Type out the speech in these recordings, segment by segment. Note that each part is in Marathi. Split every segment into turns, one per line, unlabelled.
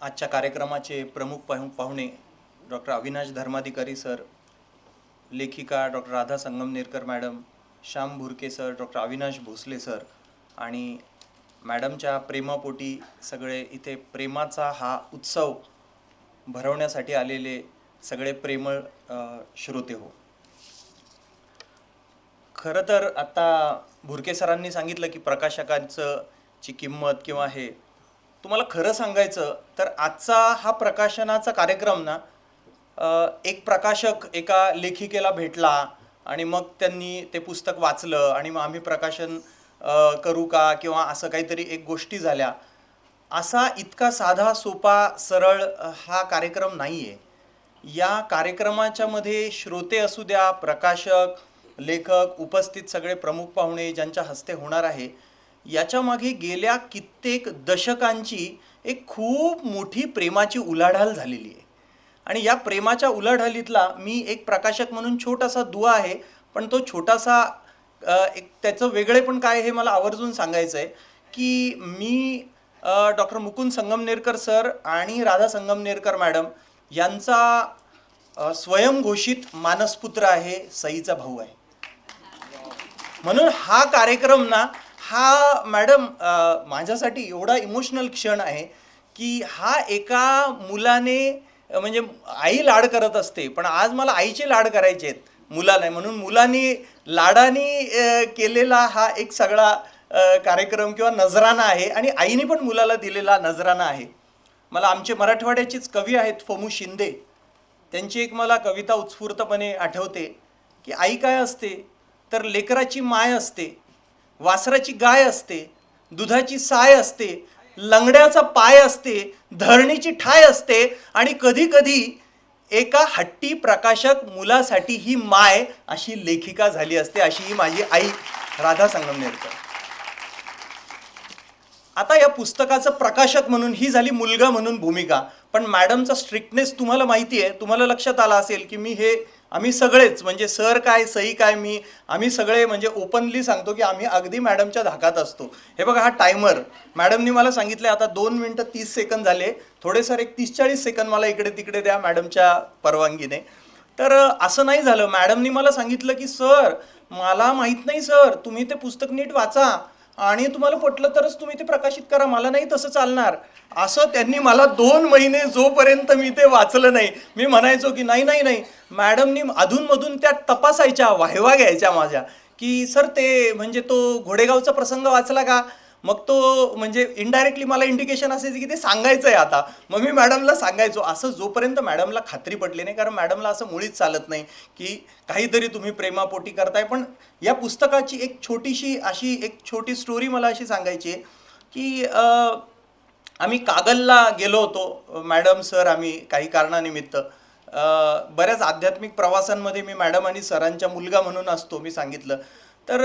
आजच्या कार्यक्रमाचे प्रमुख पाहु पाहुणे डॉक्टर अविनाश धर्माधिकारी सर लेखिका doctor Radha Sangamnerkar madam Shyam Bhurke sir doctor Avinash Bhosale sir आणि मॅडमच्या प्रेमापोटी सगळे इथे प्रेमाचा हा उत्सव भरवण्यासाठी आलेले सगळे प्रेमळ श्रोते हो. खरं तर आत्ता भुरके सरांनी सांगितलं की प्रकाशकांचं ची किंमत किंवा हे तुम्हाला खरं सांगायचं तर आजचा हा प्रकाशनाचा कार्यक्रम ना एक प्रकाशक एका लेखिकेला भेटला आणि मग त्यांनी ते पुस्तक वाचलं आणि मग आम्ही प्रकाशन करू का किंवा असं काहीतरी एक गोष्टी झाल्या. असा इतका साधा सोपा सरळ हा कार्यक्रम नाही आहे या कार्यक्रमाच्या मध्ये श्रोते असू द्या प्रकाशक लेखक उपस्थित सगळे प्रमुख पाहुणे ज्यांच्या हस्ते होणार आहे याच्यामागे गेल्या कित्येक दशकांची एक खूप मोठी प्रेमाची उलाढाल झालेली आहे. आणि या प्रेमाच्या उलाढालीतला मी एक प्रकाशक म्हणून छोटासा दुवा आहे पण तो छोटासा एक त्याचं वेगळे पण काय हे मला आवर्जून सांगायचं आहे की मी डॉक्टर मुकुंद संगमनेरकर सर आणि राधा संगमनेरकर मॅडम यांचा स्वयंघोषित मानसपुत्र आहे सईचा भाऊ आहे. म्हणून हा कार्यक्रम ना हा मॅडम माझ्यासाठी एवढा इमोशनल क्षण आहे की हा एका मुलाने म्हणजे आई लाड करत असते पण आज मला आईचे लाड करायचे आहेत मुलाला म्हणून मुलांनी लाडाने केलेला हा एक सगळा कार्यक्रम किंवा नजराना आहे आणि आईने पण मुलाला दिलेला नजराना आहे. मला आमचे मराठवाड्याचेच कवी आहेत फमू शिंदे. त्यांची एक मला कविता उत्स्फूर्तपणे आठवते की आई काय असते तर लेकराची माय असते. वासराची गाय असते दुधाची साय असते लंगड्याचा पाय असते धरणीची ठाय असते आणि कधी कधी एका हट्टी प्रकाशक मुलासाठी ही माय अशी लेखिका झाली असते अशी ही माझी आई राधा संगमनेरकर. आता या पुस्तकाचं प्रकाशक म्हणून ही झाली मुलगा म्हणून भूमिका. पण मॅडमचा स्ट्रिक्टनेस तुम्हाला माहिती आहे तुम्हाला लक्षात आलं असेल की मी हे आम्ही सगळेच म्हणजे सर काय सई काय मी आम्ही सगळे म्हणजे ओपनली सांगतो की आम्ही अगदी मॅडमच्या धाकात असतो. हे बघा हा टायमर मॅडमनी मला सांगितलं आता दोन मिनटं तीस सेकंद झाले. थोडे सर एक तीस चाळीस सेकंद मला इकडे तिकडे द्या मॅडमच्या परवानगीने. तर असं नाही झालं. मॅडमनी मला सांगितलं की सर मला माहीत नाही सर. तुम्ही ते पुस्तक नीट वाचा. आणि तुम्हाला पटलं तरच तुम्ही ते प्रकाशित करा. मला नाही तसं चालणार. असं त्यांनी मला दोन महिने जोपर्यंत मी ते वाचलं नाही मी म्हणायचो की नाही नाही नाही. मॅडमनी अधूनमधून त्या तपासायच्या वाहवा घ्यायच्या माझ्या. की सर ते म्हणजे तो घोडेगावचा प्रसंग वाचला का? मग तो म्हणजे इनडायरेक्टली मला इंडिकेशन असायचं की ते सांगायचं आहे आता. मग मी मॅडमला सांगायचो असं जोपर्यंत मॅडमला खात्री पटली नाही कारण मॅडमला असं मुळीच चालत नाही की काहीतरी तुम्ही प्रेमापोटी करताय. पण या पुस्तकाची एक छोटीशी अशी एक छोटी स्टोरी मला अशी सांगायची आहे की आम्ही कागलला गेलो होतो मॅडम सर आम्ही काही कारणानिमित्त. बऱ्याच आध्यात्मिक प्रवासांमध्ये मी मॅडम आणि सरांच्या मुलगा म्हणून असतो मी सांगितलं. तर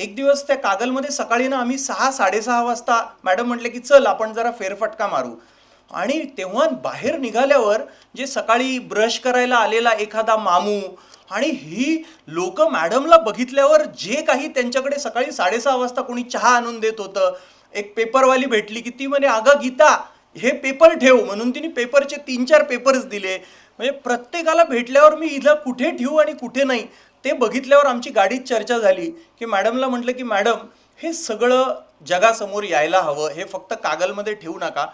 एक दिवस त्या कागलमध्ये सकाळी ना आम्ही सहा साडेसहा वाजता मॅडम म्हटले की चल आपण जरा फेरफटका मारू. आणि तेव्हा बाहेर निघाल्यावर जे सकाळी ब्रश करायला आलेला एखादा मामू आणि ही लोक मॅडमला बघितल्यावर जे काही त्यांच्याकडे सकाळी साडेसहा वाजता कोणी चहा आणून देत होतं एक पेपरवाली भेटली की ती म्हणे अगं गीता हे पेपर ठेव. म्हणून तिने पेपरचे तीन चार पेपर्स दिले. म्हणजे प्रत्येकाला भेटल्यावर मी इथं कुठे ठेवू आणि कुठे नाही. ते बघितल्यावर आमची गाडीत चर्चा झाली की मॅडमला म्हटलं की मॅडम हे सगळं जगासमोर यायला हवं हे फक्त कागलमध्ये ठेवू नका.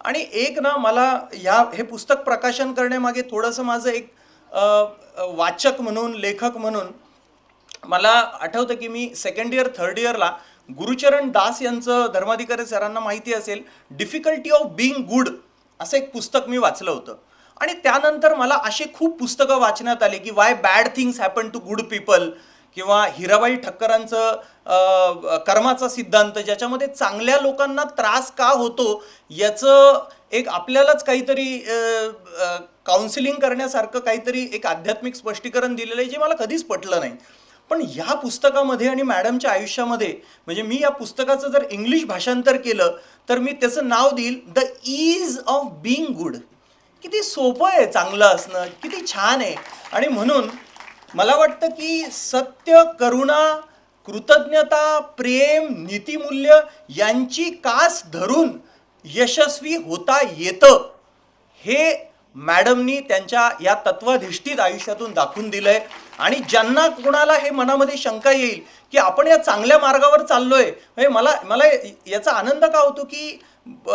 आणि एक ना मला ह्या हे पुस्तक प्रकाशन करण्यामागे थोडंसं माझं एक वाचक म्हणून लेखक म्हणून मला आठवतं की मी सेकंड इयर थर्ड इयरला गुरुचरण दास यांचं धर्माधिकारी सरांना माहिती असेल डिफिकल्टी ऑफ बिईंग गुड असं एक पुस्तक मी वाचलं होतं. आणि त्यानंतर मला अशी खूप पुस्तकं वाचण्यात आली की why bad things happen to good people किंवा हिराबाई ठक्करांचं कर्माचा सिद्धांत ज्याच्यामध्ये चांगल्या लोकांना त्रास का होतो याचं एक आपल्यालाच काहीतरी काउन्सिलिंग करण्यासारखं काहीतरी एक आध्यात्मिक स्पष्टीकरण दिलेलं आहे जे मला कधीच पटलं नाही. पण ह्या पुस्तकामध्ये आणि मॅडमच्या आयुष्यामध्ये म्हणजे मी या पुस्तकाचं जर इंग्लिश भाषांतर केलं तर मी त्याचं नाव देईल the ease of being good किती सोपं आहे चांगलं असणं किती छान आहे. आणि म्हणून मला वाटतं की सत्य करुणा कृतज्ञता प्रेम नीतिमूल्य यांची कास धरून यशस्वी होता येतं. हे मॅडमनी त्यांच्या या तत्वाधिष्ठित आयुष्यातून दाखवून दिलंय. आणि ज्यांना कोणाला हे मनामध्ये शंका येईल की आपण या चांगल्या मार्गावर चाललोय म्हणजे मला मला याचा आनंद का होतो की ब-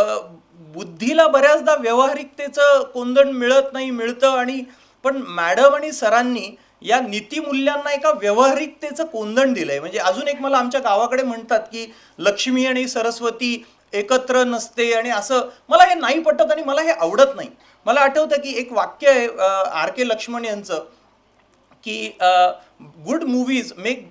बुद्धीला बऱ्याचदा व्यावहारिकतेचं कोंदण मिळत नाही मिळतं आणि पण मॅडम आणि सरांनी या नीतिमूल्यांना एका व्यावहारिकतेचं कोंदण दिलंय. म्हणजे अजून एक मला आमच्या गावाकडे म्हणतात की लक्ष्मी आणि सरस्वती एकत्र नसते आणि असं मला हे नाही पटत आणि मला हे आवडत नाही. मला आठवतं की एक वाक्य आहे आर के लक्ष्मण यांचं की good movies make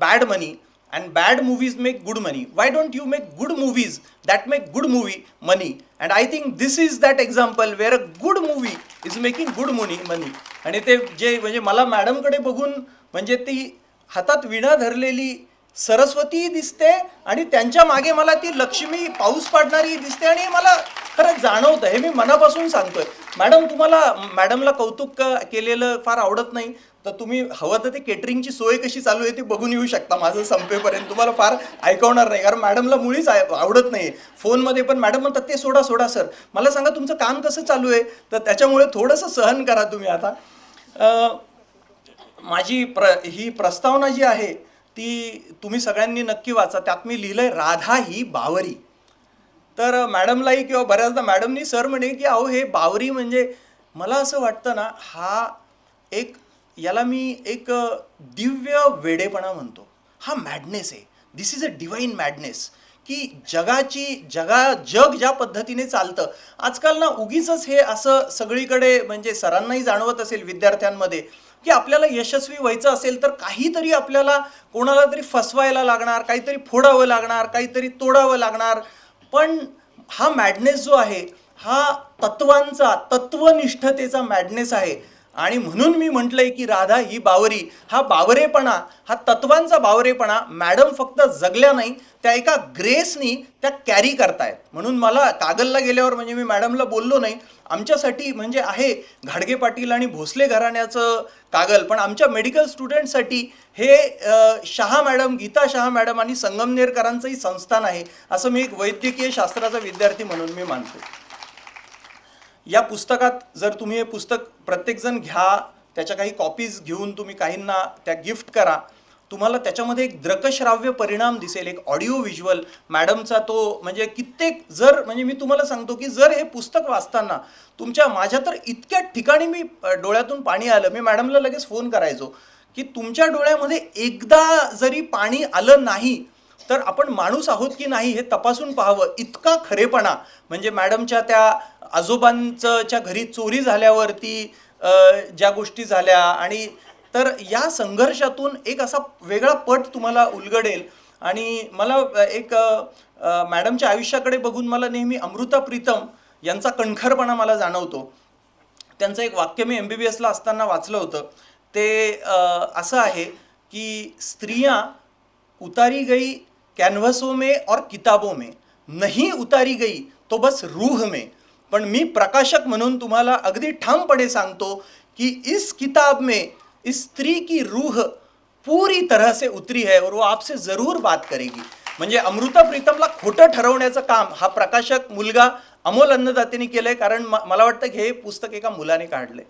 bad money and bad movies make good money why don't you make good movies that make good movie money and I think this is that example where a good movie is making good money money आणि ते जे म्हणजे मला मॅडमकडे बघून म्हणजे ती हातात विणा धरलेली सरस्वती दिसते आणि त्यांच्या मागे मला ती लक्ष्मी पाऊस पाडणारी दिसते आणि मला खरंच जाणवतं हे मी मनापासून सांगतोय. मॅडम तुम्हाला मॅडमला कौतुक केलेलं फार आवडत नाही. तर तुम्ही हवं तर ते केटरिंगची सोय कशी चालू आहे ती बघून येऊ शकता. माझं संपेपर्यंत तुम्हाला फार ऐकवणार नाही. कारण मॅडमला मुळीच आवडत नाही. फोनमध्ये पण मॅडम म्हणतात ते सोडा सोडा सर मला सांगा तुमचं काम कसं चालू आहे? तर त्याच्यामुळे थोडंसं सहन करा तुम्ही आता. माझी प्र ही प्रस्तावना जी आहे ती तुम्ही सगळ्यांनी नक्की वाचा. त्यात मी लिहिलं आहे राधा ही बावरी. तर मॅडमलाही किंवा बऱ्याचदा मॅडमनी सर म्हणे की अहो हे बावरी म्हणजे मला असं वाटतं ना हा एक याला मी एक दिव्य वेडेपणा म्हणतो. हा मॅडनेस आहे. This is a divine madness की जगाची जगा जग ज्या पद्धतीने चालतं आजकाल ना उगीच हे असं सगळीकडे म्हणजे सरांनाही जाणवत असेल विद्यार्थ्यांमध्ये की आपल्याला यशस्वी व्हायचं असेल तर काहीतरी आपल्याला कोणाला तरी फसवायला लागणार काहीतरी फोडावं लागणार काहीतरी तोडावं लागणार. पण हा मॅडनेस जो आहे हा तत्वांचा तत्वनिष्ठतेचा मॅडनेस आहे. आणि म्हणून मी म्हटलंय की राधा ही बावरी हा बावरेपणा हा तत्वांचा बावरेपणा मॅडम फक्त जगल्या नाही त्या एका ग्रेसनी त्या कॅरी करतायत. म्हणून मला कागलला गेल्यावर म्हणजे मी मॅडमला बोललो नाही. आमच्यासाठी म्हणजे आहे घाडगे पाटील आणि भोसले घराण्याचं कागल पण आमच्या मेडिकल स्टुडंटसाठी हे शहा मॅडम गीता शहा मॅडम आणि संगमनेरकरांचंही संस्थान आहे असं मी एक वैद्यकीय शास्त्राचा विद्यार्थी म्हणून मी मानतो. या पुस्तकात जर तुम्ही हे पुस्तक प्रत्येकजण घ्या त्याच्या काही कॉपीज घेऊन तुम्ही काहींना त्या गिफ्ट करा तुम्हाला त्याच्यामध्ये एक द्रकश्राव्य परिणाम दिसेल एक ऑडिओ व्हिज्युअल मॅडमचा तो म्हणजे कित्येक जर म्हणजे मी तुम्हाला सांगतो की जर हे पुस्तक वाचताना तुमच्या माझ्या तर इतक्या ठिकाणी मी डोळ्यातून पाणी आलं. मी मॅडमला लगेच फोन करायचो की तुमच्या डोळ्यामध्ये एकदा जरी पाणी आलं नाही तर आपण माणूस आहोत की नाही हे तपासून पाहावं. इतका खरेपणा. म्हणजे मॅडमच्या त्या आजोबांचंच्या घरी चोरी झाल्यावरती ज्या गोष्टी झाल्या आणि तर या संघर्षातून एक असा वेगळा पट तुम्हाला उलगडेल. आणि मला एक मॅडमच्या आयुष्याकडे बघून मला नेहमी अमृता प्रीतम यांचा कणखरपणा मला जाणवतो. त्यांचं एक वाक्य मी एम बी बी एसला असताना वाचलं होतं. ते असं आहे की स्त्रिया उतारी गई कैनवसों में और किताबों में। नहीं उतारी गई तो बस रूह में। पण मी प्रकाशक म्हणून तुम्हाला अगदी ठामपणे सांगतो की इस किताब में इस स्त्री की रूह पूरी तरह से उतरी है और वो आपसे जरूर बात करेगी। म्हणजे अमृता प्रीतमला खोटं ठरवण्याचं काम हा प्रकाशक मुलगा अमोल अन्नदातेने केलंय कारण मला वाटतं हे पुस्तक एका मुलाने काढलंय.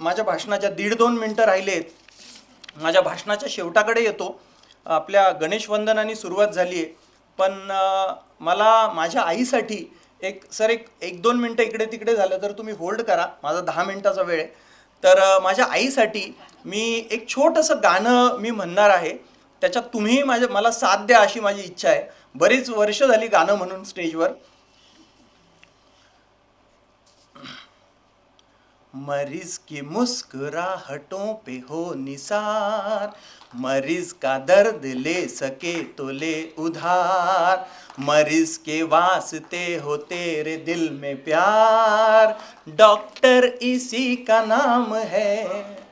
माझ्या भाषणाच्या दीड दोन मिनटं राहिलेत. माझ्या भाषणाच्या शेवटाकडे येतो. आपल्या गणेश वंदनाने सुरुवात झाली आहे पण मला माझ्या आईसाठी एक सर एक एक दोन मिनटं इकडे तिकडे झालं तर तुम्ही होल्ड करा. माझा दहा मिनटाचा वेळ आहे. तर माझ्या आईसाठी मी एक छोटंसं गाणं मी म्हणणार आहे. त्याच्यात तुम्ही माझ्या मला साथ द्या अशी माझी इच्छा आहे. बरीच वर्ष झाली गाणं म्हणून स्टेजवर. मरीज़ की मुस्कुराहटों पे हो निसार। मरीज़ का दर्द ले सके तो ले उधार। मरीज़ के वास्ते हो तेरे दिल में प्यार। डॉक्टर इसी का नाम है।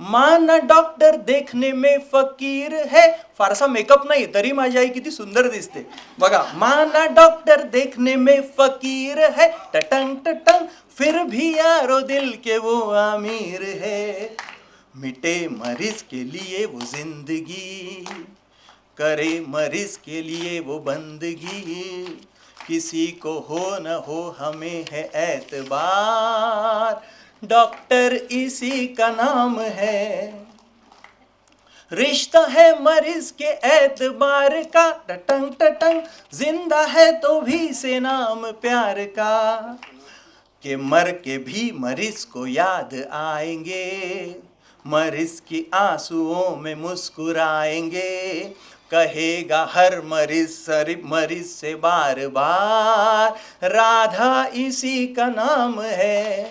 माना डॉक्टर देखने में फकीर है। फारसा मेकअप नाही तरी माझी आई किती सुंदर दिसते. बघा, माना डॉक्टर देखने में फकीर है। टटंग टटंग, फिर भी यारो दिल के वो अमीर है। मिटे मरीज़ के लिए वो ज़िंदगी, करे मरीज़ के लिए वो बंदगी। किसी को हो न हो हमें है एतबार डॉक्टर इसी का नाम है। रिश्ता है मरीज़ के एतबार का। टटंग टटंग, ज़िंदा है तो भी से नाम प्यार का। के मर के भी मरीज़ को याद आएँगे, मरीज़ की आंसुओं में मुस्कुराएँगे। कहेगा हर मरीज़, सरी मरीज़ से बार बार, राधा इसी का नाम है।